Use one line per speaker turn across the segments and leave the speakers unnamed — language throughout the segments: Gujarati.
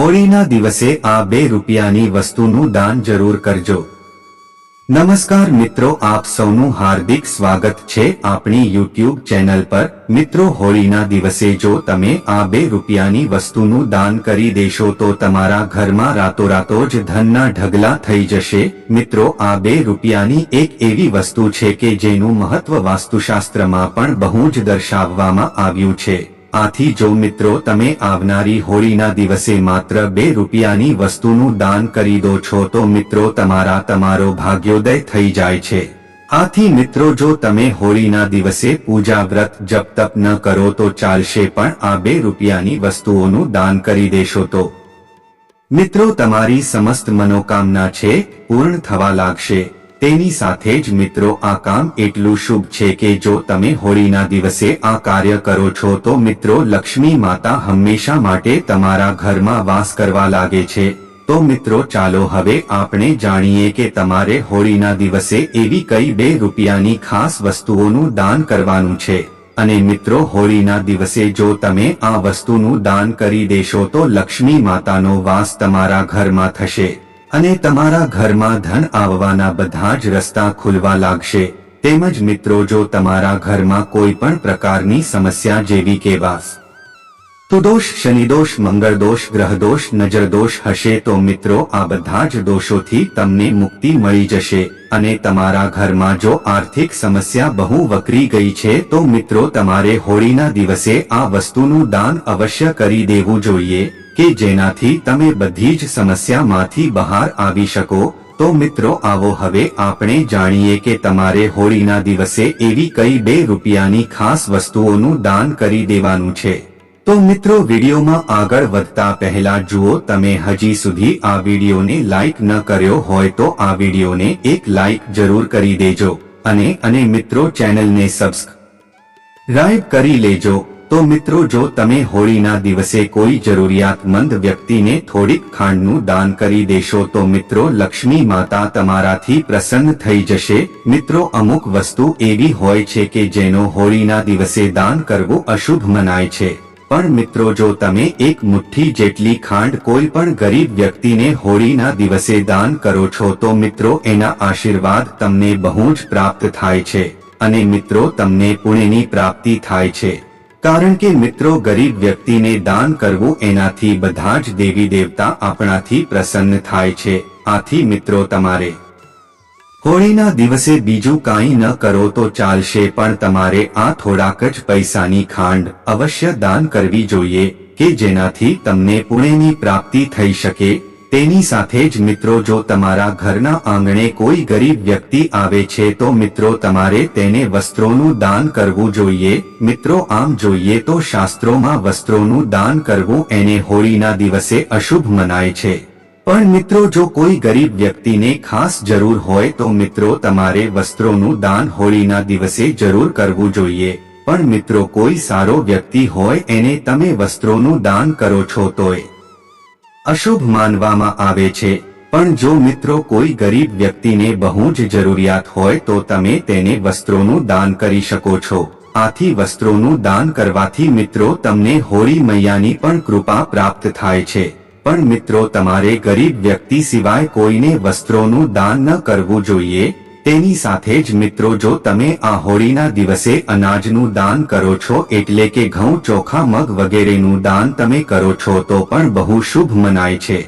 હોળીના દિવસે આ બે રૂપિયાની વસ્તુનું દાન જરૂર કરજો. નમસ્કાર મિત્રો, આપ સૌનું હાર્દિક સ્વાગત છે આપણી યુટ્યુબ ચેનલ પર. મિત્રો, હોળીના દિવસે જો તમે આ બે રૂપિયાની વસ્તુનું દાન કરી દેશો તો તમારા ઘરમાં રાતોરાતો જ ધનના ઢગલા થઈ જશે. મિત્રો, આ બે રૂપિયાની એક એવી વસ્તુ છે કે જેનું મહત્વ વાસ્તુશાસ્ત્રમાં પણ બહુ જ દર્શાવવામાં આવ્યું છે. આથી જો મિત્રો તમે આવનારી હોળીના દિવસે માત્ર બે રૂપિયાની વસ્તુનું દાન કરી દો છો તો મિત્રો તમારા તમારો ભાગ્યોદય થઈ જાય છે. આથી મિત્રો જો તમે હોળીના દિવસે પૂજા વ્રત જપ તપ ન કરો તો ચાલશે પણ આ બે રૂપિયાની વસ્તુઓનું દાન કરી દેશો તો. મિત્રો તમારી સમસ્ત મનોકામના છે, પૂર્ણ થવા લાગશે. તેની સાથે જ મિત્રો આ કામ એટલું શુભ છે કે જો તમે હોળીના દિવસે આ કાર્ય કરો છો તો મિત્રો લક્ષ્મી માતા હંમેશા માટે તમારા ઘરમાં વાસ કરવા લાગે છે. તો મિત્રો ચાલો હવે આપણે જાણીએ કે તમારે હોળીના દિવસે એવી કઈ બે રૂપિયાની ખાસ વસ્તુઓનું દાન કરવાનું છે. અને મિત્રો હોળીના દિવસે જો તમે આ વસ્તુનું દાન કરી દેશો તો લક્ષ્મી માતાનો વાસ તમારા ઘરમાં થશે. અને તમારા ઘરમાં ધન આવવાના બધા જ રસ્તા ખુલવા લાગશે. તેમજ મિત્રો, જો તમારા ઘરમાં કોઈ પણ પ્રકારની સમસ્યા જેવી કે વાસ, તુદોષ, શનિદોષ, મંગળદોષ, ગ્રહદોષ, નજરદોષ હશે, તો મિત્રો, આ બધા જ દોષોથી તમને મુક્તિ મળી જશે. અને તમારા ઘરમાં જો આર્થિક સમસ્યા બહુ વકરી ગઈ છે, તો મિત્રો, તમારે હોળીના દિવસે આ વસ્તુનું દાન અવશ્ય કરી દેવું જોઈએ. કે જેનાથી તમે બધી જ સમસ્યામાંથી બહાર આવી શકો, તો મિત્રો આવો હવે આપણે જાણીએ કે તમારે હોળીના દિવસે એવી કઈ બે રૂપિયાની ખાસ વસ્તુઓનું દાન કરી દેવાનું છે. તો મિત્રો વિડીયોમાં આગળ વધતા પહેલા જુઓ, તમે હજી સુધી આ વિડીયોને લાઈક ન કર્યો હોય તો આ વિડીયોને એક લાઈક જરૂર કરી દેજો. અને અને મિત્રો ચેનલને સબસ્ક્રાઇબ કરી લેજો. તો મિત્રો, જો તમે હોળીના દિવસે કોઈ જરૂરિયાતમંદ વ્યક્તિને થોડીક ખાંડનું દાન કરી દેશો, તો મિત્રો, લક્ષ્મી માતા તમારાથી પ્રસન્ન થઈ જશે. મિત્રો, અમુક વસ્તુ એવી હોય છે કે જેનો હોળીના દિવસે દાન કરવું અશુભ મનાય છે. પણ મિત્રો, જો તમે એક મુઠ્ઠી જેટલી ખાંડ કોઈ પણ ગરીબ વ્યક્તિને હોળીના દિવસે દાન કરો છો, તો મિત્રો, એના આશીર્વાદ તમને બહુ જ પ્રાપ્ત થાય છે. અને મિત્રો, તમને પુણ્યની પ્રાપ્તિ થાય છે. કારણ કે મિત્રો, ગરીબ વ્યક્તિને દાન કરવું એનાથી બધા જ દેવી દેવતા આપણાથી પ્રસન્ન થાય છે. આથી મિત્રો, તમારે હોળીના દિવસે બીજું કાંઈ ન કરો તો ચાલશે, પણ તમારે આ થોડાક જ પૈસાની ખાંડ અવશ્ય દાન કરવી જોઈએ, કે જેનાથી તમને પુણ્યની પ્રાપ્તિ થઈ શકે. તેની સાથે જ મિત્રો જો તમારા ઘરના આંગણે કોઈ ગરીબ વ્યક્તિ આવે છે તો મિત્રો તમારે તેને વસ્ત્રોનું દાન કરવું જોઈએ. મિત્રો આમ જોઈએ તો શાસ્ત્રોમાં વસ્ત્રોનું દાન કરવું એને હોળીના દિવસે અશુભ મનાય છે. પણ મિત્રો જો કોઈ ગરીબ વ્યક્તિને ખાસ જરૂર હોય તો મિત્રો તમારે વસ્ત્રોનું દાન હોળીના દિવસે જરૂર કરવું જોઈએ. પણ મિત્રો કોઈ સારો વ્યક્તિ હોય એને તમે વસ્ત્રોનું દાન કરો છો તોય. અશુભ માનવામાં આવે છે. પણ જો મિત્રો કોઈ ગરીબ વ્યક્તિને બહુ જ જરૂરિયાત હોય તો તમે તેને વસ્ત્રોનું દાન કરી શકો છો. આથી વસ્ત્રોનું દાન કરવાથી મિત્રો તમને હોળી મૈયાની પણ કૃપા પ્રાપ્ત થાય છે. પણ મિત્રો તમારે ગરીબ વ્યક્તિ સિવાય કોઈને વસ્ત્રોનું દાન ન કરવું જોઈએ. તેની સાથે જ મિત્રો જો તમે આ હોળીના દિવસે અનાજનું દાન કરો છો એટલે કે ઘઉં, ચોખા, મગ વગેરેનું દાન તમે કરો છો તો પણ બહુ શુભ મનાય છે.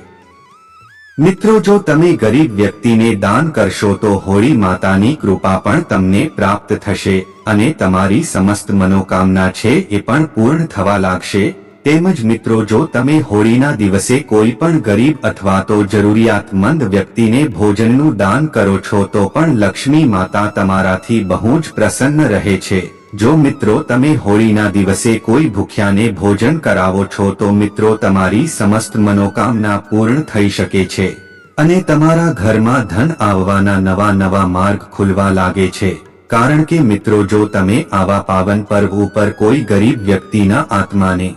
મિત્રો જો તમે ગરીબ વ્યક્તિને દાન કરશો તો હોળી માતાની કૃપા પણ તમને પ્રાપ્ત થશે અને તમારી સમસ્ત મનોકામના છે એ પણ પૂર્ણ થવા લાગશે. તેમજ મિત્રો, જો તમે હોળીના દિવસે કોઈ પણ ગરીબ અથવા તો જરૂરિયાતમંદ વ્યક્તિને ભોજનનું દાન કરો છો, તો પણ લક્ષ્મી માતા તમારાથી બહુ જ પ્રસન્ન રહે છે. જો મિત્રો, તમે હોળીના દિવસે કોઈ ભૂખ્યાને ભોજન કરાવો છો, તો મિત્રો, તમારી સમસ્ત મનોકામના પૂર્ણ થઈ શકે છે. અને તમારા ઘરમાં ધન આવવાના નવા નવા માર્ગ ખુલવા લાગે છે. કારણ કે મિત્રો, જો તમે આવા પાવન પર્વ ઉપર કોઈ ગરીબ વ્યક્તિના આત્માને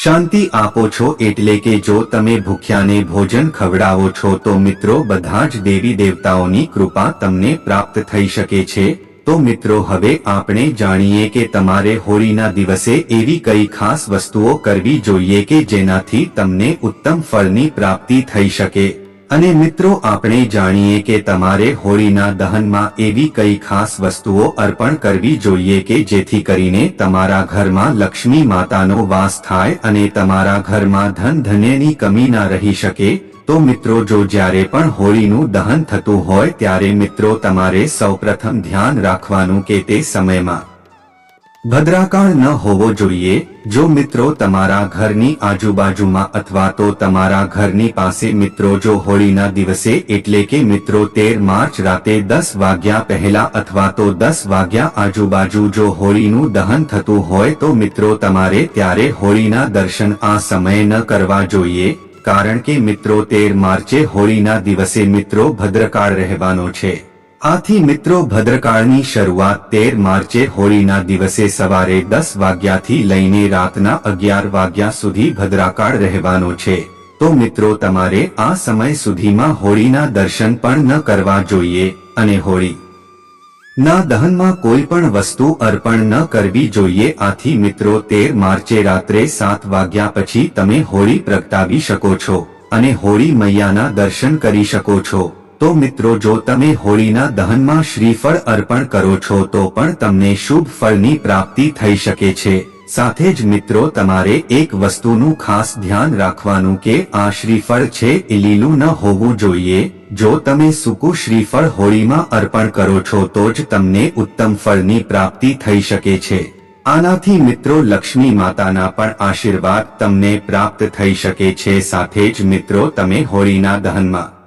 શાંતિ આપો છો એટલે કે જો તમે ભૂખ્યાને ભોજન ખવડાવો છો તો મિત્રો બધા જ દેવી દેવતાઓની કૃપા તમને પ્રાપ્ત થઈ શકે છે. તો મિત્રો હવે આપણે જાણીએ કે તમારે હોળીના દિવસે એવી કઈ ખાસ વસ્તુઓ કરવી જોઈએ કે જેનાથી તમને ઉત્તમ ફળની પ્રાપ્તિ થઈ શકે. અને મિત્રો, આપણે જાણીએ કે તમારે હોળીના દહનમાં એવી કઈ ખાસ વસ્તુઓ અર્પણ કરવી જોઈએ કે જેથી કરીને તમારા ઘરમાં લક્ષ્મી માતાનો વાસ થાય અને તમારા ઘરમાં ધન ધન્યની કમી ના રહી શકે? તો મિત્રો, જો જ્યારે પણ હોળીનું દહન થતું હોય, ત્યારે મિત્રો, તમારે સૌપ્રથમ ધ્યાન રાખવાનું કે તે સમયમાં ભદ્રાકાળ ન હોવો જોઈએ, જો મિત્રો તમારા ઘરની આજુબાજુમાં અથવા તો તમારા ઘરની પાસે મિત્રો જો હોળીના દિવસે, એટલે કે મિત્રો તેર માર્ચ રાતે દસ વાગ્યા પહેલા અથવા તો દસ વાગ્યા આજુબાજુ જો હોળીનું દહન થતું હોય, તો મિત્રો તમારે ત્યારે હોળીના દર્શન આ સમયે ન કરવા જોઈએ, કારણ કે મિત્રો તેર માર્ચે હોળીના દિવસે મિત્રો ભદ્રકાળ રહેવાનો છે. આથી મિત્રો ભદ્રકાળની શરૂઆત તેર માર્ચે હોળીના દિવસે સવારે દસ વાગ્યાથી લઈને રાતના અગિયાર વાગ્યા સુધી ભદ્રાકાળ રહેવાનો છે. તો મિત્રો તમારે આ સમય સુધીમાં હોળીના દર્શન પણ ન કરવા જોઈએ અને હોળી ના દહનમાં કોઈ પણ વસ્તુ અર્પણ ન કરવી જોઈએ. આથી મિત્રો તેર માર્ચે રાત્રે સાત વાગ્યા પછી તમે હોળી પ્રગટાવી શકો છો અને હોળી મૈયાના દર્શન કરી શકો છો. તો મિત્રો જો તમે હોળીના દહનમાં શ્રીફળ અર્પણ કરો છો તો પણ તમને શુભ ફળની પ્રાપ્તિ થઈ શકે છે. સાથે જ મિત્રો તમારે એક વસ્તુનું ખાસ ધ્યાન રાખવાનું કે આ શ્રીફળ છે એ લીલું ન હોવું જોઈએ. જો તમે સૂકું શ્રીફળ હોળીમાં અર્પણ કરો છો તો જ તમને ઉત્તમ ફળની પ્રાપ્તિ થઈ શકે છે. આનાથી મિત્રો લક્ષ્મી માતાના પણ આશીર્વાદ તમને પ્રાપ્ત થઈ શકે છે. સાથે જ મિત્રો તમે હોળીના દહનમાં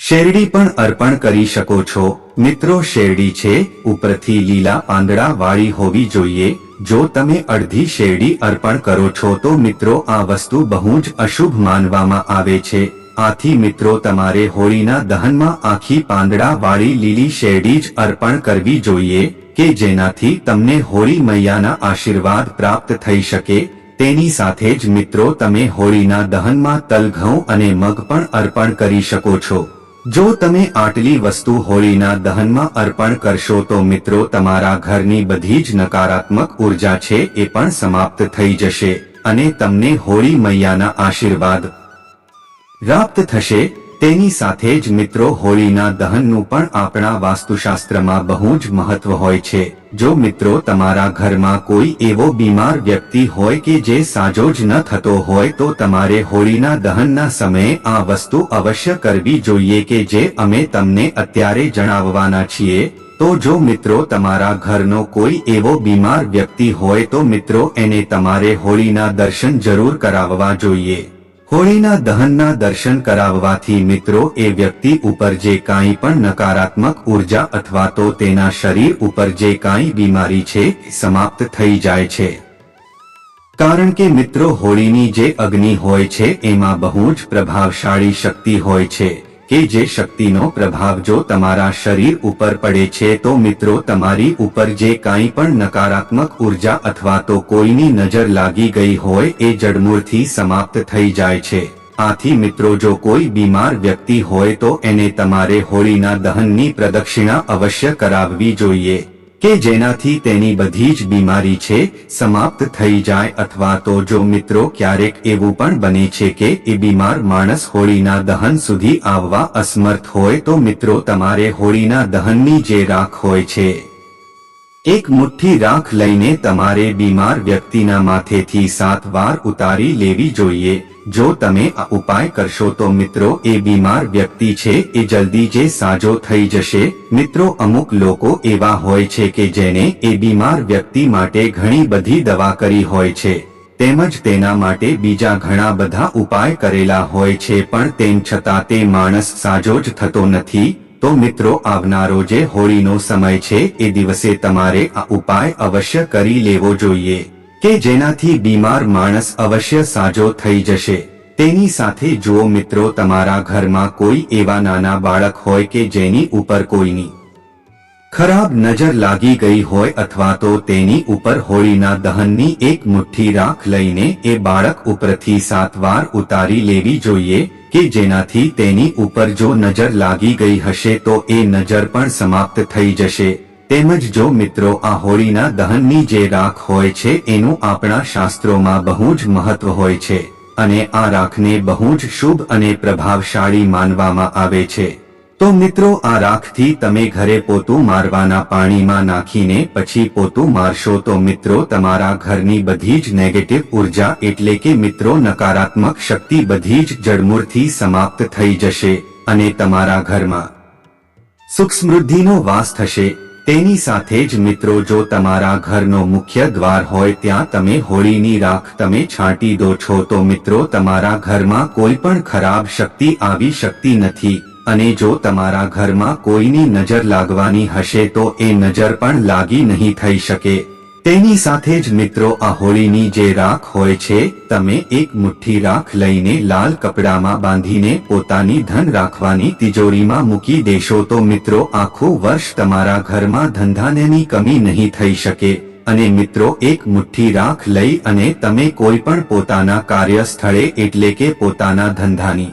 શેરડી પણ અર્પણ કરી શકો છો. મિત્રો, શેરડી છે, ઉપરથી લીલા પાંદડા વાળી હોવી જોઈએ. જો તમે અડધી શેરડી અર્પણ કરો છો તો મિત્રો, આ વસ્તુ બહુ જ અશુભ માનવામાં આવે છે. આથી મિત્રો, તમારે હોળીના દહનમાં આખી પાંદડા વાળી લીલી શેરડી જ અર્પણ કરવી જોઈએ કે જેનાથી તમને હોળી મૈયાના આશીર્વાદ પ્રાપ્ત થઈ શકે. તેની સાથે જ મિત્રો, તમે હોળીના દહનમાં તલ ઘઉં અને મગ પણ અર્પણ કરી શકો છો. જો તમે આટલી વસ્તુ હોળીના દહનમાં અર્પણ કરશો તો મિત્રો તમારા ઘરની બધી જ નકારાત્મક ઊર્જા છે એ પણ સમાપ્ત થઈ જશે અને તમને હોળી મૈયાના આશીર્વાદ પ્રાપ્ત થશે. તેની સાથે જ મિત્રો હોળીના દહનનું પણ આપણા વાસ્તુશાસ્ત્રમાં બહુ જ મહત્વ હોય છે. જો મિત્રો તમારા ઘરમાં કોઈ એવો બીમાર વ્યક્તિ હોય કે જે સાજો જ ન થતો હોય તો તમારે હોળીના દહનના સમયે આ વસ્તુ અવશ્ય કરવી જોઈએ કે જે અમે તમને અત્યારે જણાવવાના છીએ. તો જો મિત્રો તમારા ઘરનો કોઈ એવો બીમાર વ્યક્તિ હોય તો મિત્રો એને તમારે હોળીના દર્શન જરૂર કરાવવા જોઈએ. હોળીના દહનના દર્શન કરાવવાથી મિત્રો, એ વ્યક્તિ ઉપર જે કાંઈ પણ નકારાત્મક ઊર્જા અથવા તો તેના શરીર ઉપર જે કાંઈ બીમારી છે સમાપ્ત થઈ જાય છે. કારણ કે મિત્રો, હોળીની જે અગ્નિ હોય છે, એમાં બહુ જ પ્રભાવશાળી શક્તિ હોય છે. કે જે શક્તિનો પ્રભાવ જો તમારા શરીર ઉપર પડે છે તો મિત્રો તમારી ઉપર જે કાંઈ પણ નકારાત્મક ઊર્જા અથવા તો કોઈની નજર લાગી ગઈ હોય એ જડમૂળથી સમાપ્ત થઈ જાય છે. આથી મિત્રો જો કોઈ બીમાર વ્યક્તિ હોય તો એને તમારે હોળીના દહનની પ્રદક્ષિણા અવશ્ય કરાવવી જોઈએ. કે જેનાથી તેની બધી જ બીમારી છે, સમાપ્ત થઈ જાય અથવા તો જો મિત્રો ક્યારેક એવું પણ બને છે કે એ બીમાર માણસ હોળીના દહન સુધી આવવા અસમર્થ હોય તો મિત્રો તમારે હોળીના દહનની જે રાખ હોય છે, એક મુઠ્ઠી રાખ લઈને તમારે બીમાર વ્યક્તિના માથેથી સાત વાર ઉતારી લેવી જોઈએ. જો તમે આ ઉપાય કરશો તો મિત્રો, એ બીમાર વ્યક્તિ છે, એ જલ્દી જે સાજો થઈ જશે. મિત્રો, અમુક લોકો એવા હોય છે કે જેને એ બીમાર વ્યક્તિ માટે ઘણી બધી દવા કરી હોય છે. તેમજ તેના માટે બીજા ઘણા બધા ઉપાય કરેલા હોય છે, પણ તેમ છતાં તે માણસ સાજો જ થતો નથી. તો મિત્રો, આવનારો જે હોળીનો સમય છે, એ દિવસે તમારે આ ઉપાય અવશ્ય કરી લેવો જોઈએ. કે જેનાથી બીમાર માણસ અવશ્ય સાજો થઈ જશે. તેની સાથે જુઓ મિત્રો, તમારા ઘરમાં કોઈ એવા નાના બાળક હોય કે જેની ઉપર કોઈની ખરાબ નજર લાગી ગઈ હોય અથવા તો તેની ઉપર હોળીના દહનની એક મુઠ્ઠી રાખ લઈને એ બાળક ઉપરથી સાત વાર ઉતારી લેવી જોઈએ કે જેનાથી તેની ઉપર જો નજર લાગી ગઈ હશે તો એ નજર પણ સમાપ્ત થઈ જશે. તેમજ જો મિત્રો આ હોળીના દહનની જે રાખ હોય છે એનું આપણા શાસ્ત્રોમાં બહુ જ મહત્વ હોય છે અને આ રાખને બહુ જ શુભ અને પ્રભાવશાળી માનવામાં આવે છે. તો મિત્રો આ રાખથી તમે ઘરે પોતું મારવાના પાણીમાં નાખીને પછી પોતું મારશો તો મિત્રો તમારા ઘરની બધી જ નેગેટિવ ઊર્જા એટલે કે મિત્રો નકારાત્મક શક્તિ બધી જ જડમૂળથી સમાપ્ત થઈ જશે અને તમારા ઘરમાં સુખ સમૃદ્ધિનો વાસ થશે. તેની સાથે જ મિત્રો જો તમારા ઘરનો મુખ્ય દ્વાર હોય ત્યાં તમે હોળીની રાખ તમે છાંટી દો છો તો મિત્રો તમારા ઘરમાં કોઈ પણ ખરાબ શક્તિ આવી શકતી નથી. અને જો તમારા ઘરમાં કોઈની નજર લાગવાની હશે તો એ નજર પણ લાગી નહીં થઈ શકે. તેની સાથે જ મિત્રો આ હોળીની જે રાખ હોય છે, તમે એક મુઠ્ઠી રાખ લઈને લાલ કપડામાં બાંધીને પોતાની ધન રાખવાની તિજોરીમાં મૂકી દેશો તો મિત્રો આખું વર્ષ તમારા ઘરમાં ધંધાનેની કમી નહીં થઈ શકે. અને મિત્રો એક મુઠ્ઠી રાખ લઈ અને તમે કોઈ પણ પોતાના કાર્યસ્થળે એટલે કે પોતાના ધંધાની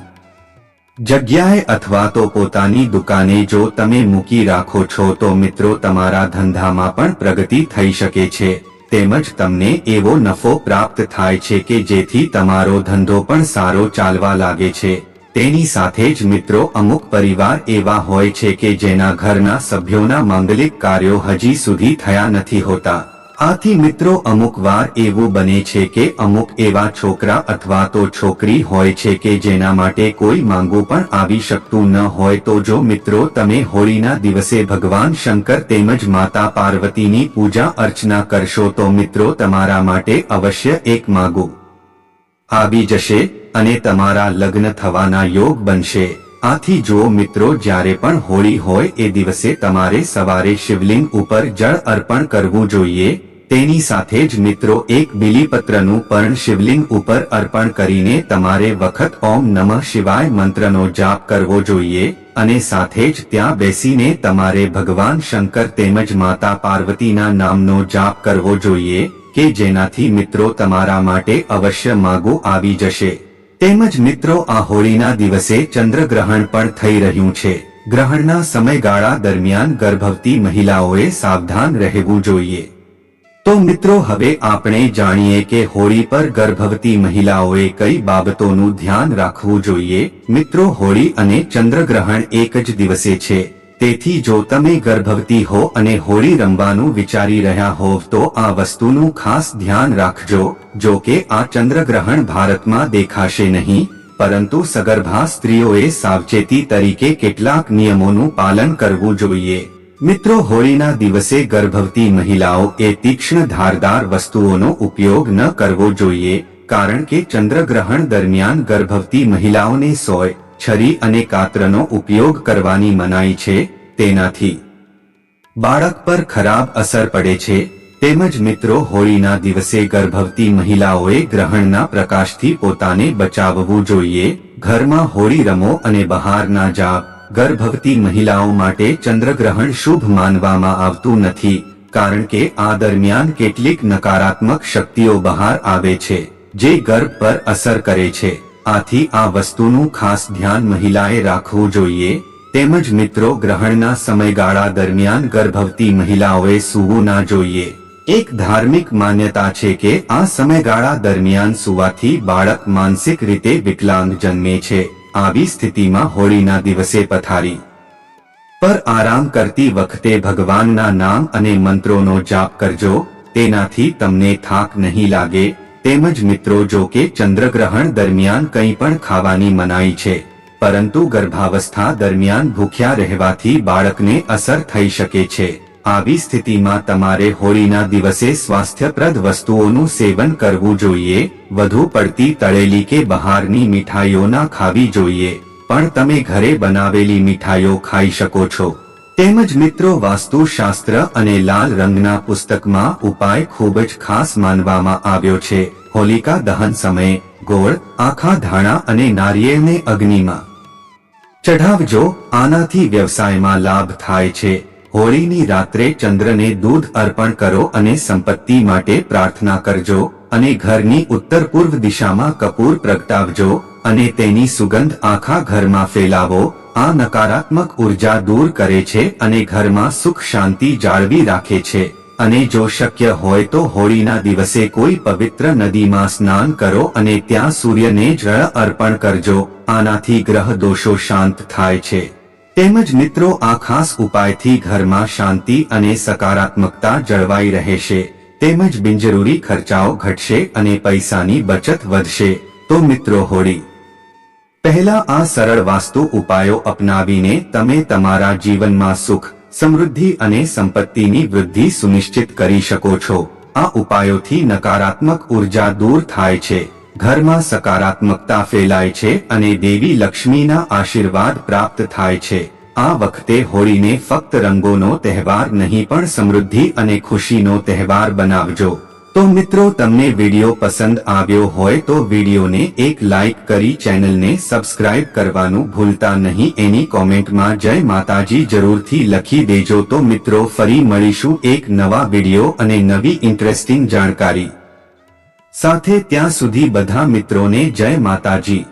જગ્યાએ અથવા તો પોતાની દુકાને જો તમે મૂકી રાખો છો તો મિત્રો તમારા ધંધામાં પણ પ્રગતિ થઈ શકે છે. તેમજ તમને એવો નફો પ્રાપ્ત થાય છે કે જેથી તમારો ધંધો પણ સારો ચાલવા લાગે છે. તેની સાથે જ મિત્રો અમુક પરિવાર એવા હોય છે કે જેના ઘરના સભ્યોના માંગલિક કાર્યો હજી સુધી થયા નથી હોતા. આથી મિત્રો અમુક વાર એવું બને છે કે અમુક એવા છોકરા અથવા તો છોકરી હોય છે કે જેના માટે કોઈ માંગુ પણ આવી શકતું ન હોય તો જો મિત્રો તમે હોળીના દિવસે ભગવાન શંકર તેમજ માતા પાર્વતીની પૂજા અર્ચના કરશો તો મિત્રો તમારા માટે અવશ્ય એક માંગુ. આવી જશે અને તમારા લગ્ન થવાના યોગ બનશે. આથી જો મિત્રો, જ્યારે પણ હોળી હોય એ દિવસે તમારે સવારે શિવલિંગ ઉપર જળ અર્પણ કરવું જોઈએ. તેની સાથે જ મિત્રો, એક બિલીપત્રનું પર્ણ શિવલિંગ ઉપર અર્પણ કરીને તમારે વખત ઓમ નમઃ શિવાય મંત્રનો જાપ કરવો જોઈએ. અને સાથે જ ત્યાં બેસીને તમારે ભગવાન શંકર તેમજ માતા પાર્વતીના નામનો જાપ કરવો જોઈએ, કે જેનાથી મિત્રો તમારા માટે અવશ્ય માગો આવી જશે. તેમજ મિત્રો, આ હોળીના દિવસે ચંદ્રગ્રહણ પણ થઈ રહ્યું છે. ગ્રહણના સમયગાળા દરમિયાન ગર્ભવતી મહિલાઓએ સાવધાન રહેવું જોઈએ. તો મિત્રો, હવે આપણે જાણીએ કે હોળી પર ગર્ભવતી મહિલાઓએ કઈ બાબતોનું ધ્યાન રાખવું જોઈએ. મિત્રો, હોળી અને ચંદ્રગ્રહણ એક જ દિવસે છે. તેથી જો તમે ગર્ભવતી હો અને હોળી રમવાનું વિચારી રહ્યા હોવ તો આ વસ્તુનું ખાસ ધ્યાન રાખજો, જો કે આ ચંદ્રગ્રહણ ભારતમાં દેખાશે નહીં, પરંતુ સગર્ભા સ્ત્રીઓએ સાવચેતી તરીકે કેટલાક નિયમોનું પાલન કરવું જોઈએ. મિત્રો, હોળીના દિવસે ગર્ભવતી મહિલાઓ એ તીક્ષ્ણ ધારદાર વસ્તુઓનો ઉપયોગ ન કરવો જોઈએ, કારણ કે ચંદ્રગ્રહણ દરમિયાન ગર્ભવતી મહિલાઓને સોય છરી અને કાતરનો ઉપયોગ કરવાની મનાઈ છે, તેનાથી. બાળક પર ખરાબ અસર પડે છે, તેમજ મિત્રો હોળીના દિવસે ગર્ભવતી મહિલાઓએ ગ્રહણના પ્રકાશથી પોતાને બચાવવું જોઈએ, ઘરમાં હોળી રમો અને બહાર ના જાવ ગર્ભવતી મહિલાઓ માટે ચંદ્રગ્રહણ શુભ માનવામાં આવતું નથી, કારણ કે આ દરમિયાન કેટલીક નકારાત્મક શક્તિઓ બહાર આવે છે, જે ગર્ભ પર અસર કરે છે. આથી આ વસ્તુનું ખાસ ધ્યાન મહિલાએ રાખવું જોઈએ. તેમજ મિત્રો, ગ્રહણના સમયગાળા દરમિયાન ગર્ભવતી મહિલાઓએ સૂવું ના જોઈએ. એક ધાર્મિક માન્યતા છે કે આ સમયગાળા દરમિયાન સુવાથી બાળક માનસિક રીતે વિકલાંગ જન્મે છે. આવી સ્થિતિમાં હોળીના દિવસે પથારી પર આરામ કરતી વખતે ભગવાનના નામ અને મંત્રોનો જાપ કરજો. તેનાથી તમને થાક નહીં લાગે. તેમજ મિત્રો જો કે ચંદ્રગ્રહણ દરમિયાન કંઈ પણ ખાવાની મનાઈ છે, પરંતુ ગર્ભાવસ્થા દરમિયાન ભૂખ્યા રહેવાથી બાળકને અસર થઈ શકે છે. આવી સ્થિતિમાં તમારે હોળીના દિવસે સ્વાસ્થ્યપ્રદ વસ્તુઓનું સેવન કરવું જોઈએ, વધુ પડતી તળેલી કે બહારની મીઠાઈઓ ના ખાવી જોઈએ. પણ તમે ઘરે બનાવેલી મીઠાઈઓ ખાઈ શકો છો. તેમજ મિત્રો વાસ્તુશાસ્ત્ર અને લાલ રંગના પુસ્તકમાં ઉપાય ખૂબ જ ખાસ માનવામાં આવ્યો છે. હોલિકા દહન સમયે ગોળ, આખા ધાણા અને નારિયેળને અગ્નિમાં ચઢાવજો. આનાથી વ્યવસાયમાં લાભ થાય છે. હોળીની રાત્રે ચંદ્રને દૂધ અર્પણ કરો અને સંપત્તિ માટે પ્રાર્થના કરજો અને ઘરની ઉત્તર પૂર્વ દિશામાં કપૂર પ્રગટાવજો અને તેની સુગંધ આખા ઘરમાં ફેલાવો. આ નકારાત્મક ઊર્જા દૂર કરે છે અને ઘરમાં સુખ શાંતિ જાળવી રાખે છે. અને જો શક્ય હોય તો હોળીના દિવસે કોઈ પવિત્ર નદીમાં સ્નાન કરો અને ત્યાં સૂર્યને જળ અર્પણ કરજો. આનાથી ગ્રહ દોષો શાંત થાય છે. તેમજ મિત્રો આ ખાસ ઉપાયથી ઘરમાં શાંતિ અને સકારાત્મકતા જળવાઈ રહેશે. તેમજ બિનજરૂરી ખર્ચાઓ ઘટશે અને પૈસાની બચત વધશે. તો મિત્રો હોળી. પહેલા આ સરળ વાસ્તુ ઉપાયો અપનાવીને તમે તમારા જીવનમાં સુખ, સમૃદ્ધિ અને સંપત્તિની વૃદ્ધિ સુનિશ્ચિત કરી શકો છો. આ ઉપાયોથી નકારાત્મક ઊર્જા દૂર થાય છે. ઘરમાં સકારાત્મકતા ફેલાય છે અને દેવી લક્ષ્મીના આશીર્વાદ પ્રાપ્ત થાય છે. આ વખતે હોળીને ફક્ત રંગોનો તહેવાર નહીં પણ સમૃદ્ધિ અને ખુશીનો તહેવાર બનાવજો. તો મિત્રો, તમને વીડિયો પસંદ આવ્યો હોય તો વિડિયોને એક લાઈક કરી ચેનલને સબસ્ક્રાઇબ કરવાનું ભૂલતા નહીં. એની કોમેન્ટમાં જય માતાજી જરૂરથી લખી દેજો. તો મિત્રો, ફરી મળીશું એક નવા વીડિયો અને નવી ઇન્ટરેસ્ટિંગ જાણકારી. સાથે ત્યાં સુધી બધા મિત્રોને જય માતાજી.